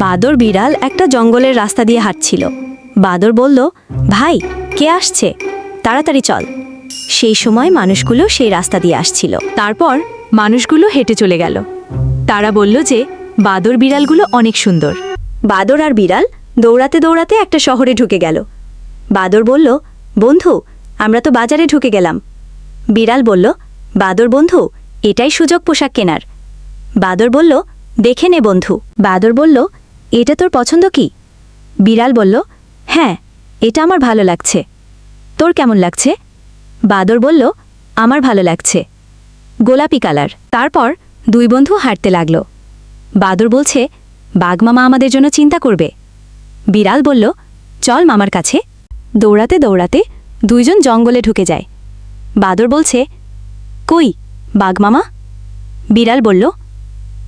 বাদর বিড়াল একটা জঙ্গলের রাস্তা দিয়ে হাঁটছিল। বাদর বলল, ভাই, কে আসছে? তাড়াতাড়ি চল। সেই সময় মানুষগুলো সেই রাস্তা দিয়ে আসছিল। তারপর মানুষগুলো হেঁটে চলে গেল। তারা বলল যে, বাদর বিড়ালগুলো অনেক সুন্দর। বাদর আর বিড়াল দৌড়াতে দৌড়াতে একটা শহরে ঢুকে গেল। বাদর বলল, বন্ধু, আমরা তো বাজারে ঢুকে গেলাম। বিড়াল বলল, বাদর বন্ধু, এটাই সুযোগ পোশাক কেনার। বাদর বলল, দেখে নে বন্ধু। বাদর বলল এটা তোর পছন্দ কি? বিড়াল বলল হ্যাঁ এটা আমার ভালো লাগছে। তোর কেমন লাগছে? বাদর বলল, আমার ভালো লাগছে। গোলাপি কালার। তারপর দুই বন্ধু হাঁটতে লাগল। বাদর বলছে বাঘমামা আমাদের জন্য চিন্তা করবে। বিড়াল বলল, চল মামার কাছে। দৌড়াতে দৌড়াতে দুইজন জঙ্গলে ঢুকে যায়। বাদর বলছে, কই বাঘমামা বিড়াল বলল,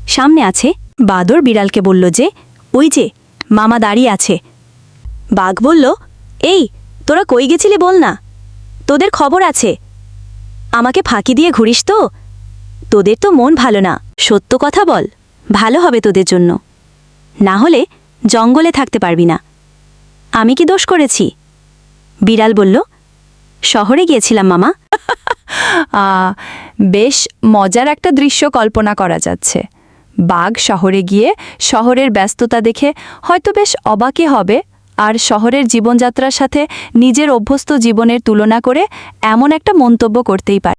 সামনে আছে। বাদর বিড়ালকে বলল যে ওই যে, মামা দাঁড়িয়ে আছে। বাঘ বলল, এই, তোরা কই গেছিলি বল না? তোদের খবর আছে। আমাকে ফাঁকি দিয়ে ঘুরিস তো? তোদের তো মন ভালো না। সত্য কথা বল, ভালো হবে তোদের জন্য। না হলে জঙ্গলে থাকতে পারবি না। আমি কি দোষ করেছি? বিড়াল বলল, শহরে গিয়েছিলাম, মামা। বেশ মজার একটা দৃশ্য কল্পনা করা যাচ্ছে। বাঘ শহরে গিয়ে শহরের ব্যস্ততা দেখে হয়তো বেশ অবাকই হবে আর শহরের জীবনযাত্রার সাথে নিজের অভ্যস্ত জীবনের তুলনা করে এমন একটা মন্তব্য করতেই পারে।